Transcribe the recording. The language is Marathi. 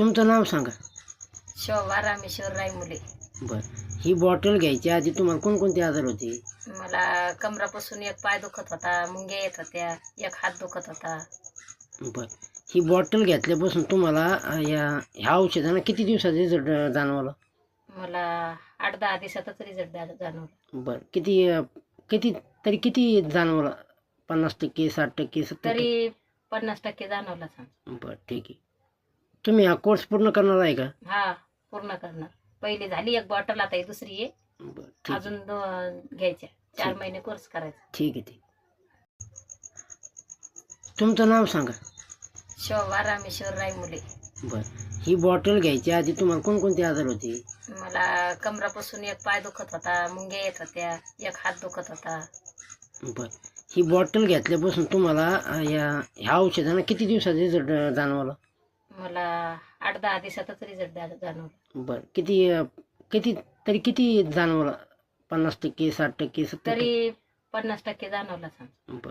तुमचं नाव सांगा. शोभा रामेश्वर रायमुले. बर. ही बॉटल घ्यायच्या आधी तुम्हाला कोणकोणते आजार होते? मला कमरापासून एक पाय दुखत होता मुंग्या येत होत्या एक हात दुखत होता. बर. ही बॉटल घेतल्यापासून तुम्हाला अं, या ह्या औषधानं किती दिवसात रिझल्ट जाणवलं? मला आठ दहा दिवसातच रिझल्ट जाणवला. बर. किती अं, किती तरी किती जाणवलं? पन्नास टक्के साठ टक्के सत्तर तरी पन्नास टक्के जाणवला सांग. बरं ठीक आहे. तुम्ही हा कोर्स पूर्ण करणार आहे का? हा पूर्ण करणार. पहिली झाली एक बॉटल आता ही दुसरी आहे. बरं ठीक आहे. अजून घ्यायच्या. चार. महिने कोर्स करायचा. ठीक आहे ठीक. तुमचं नाव सांगा. शोभा रामेश्वर रायमुले. बर. ही बॉटल घ्यायच्या आधी तुम्हाला कोणकोणते आजार होते? मला कमरापासून एक पाय दुखत होता मुंग्या येत होत्या एक हात दुखत होता. बर. ही बॉटल घेतल्यापासून तुम्हाला अं, या ह्या औषधानं किती दिवसात रिझल्ट जाणवलं? मला आठ दहा दिवसातच रिझल्ट जाणवला. बर. किती अं, किती तरी किती जाणवलं? पन्नास टक्के साठ टक्के सत्तर तरी पन्नास टक्के जाणवला सांग बर.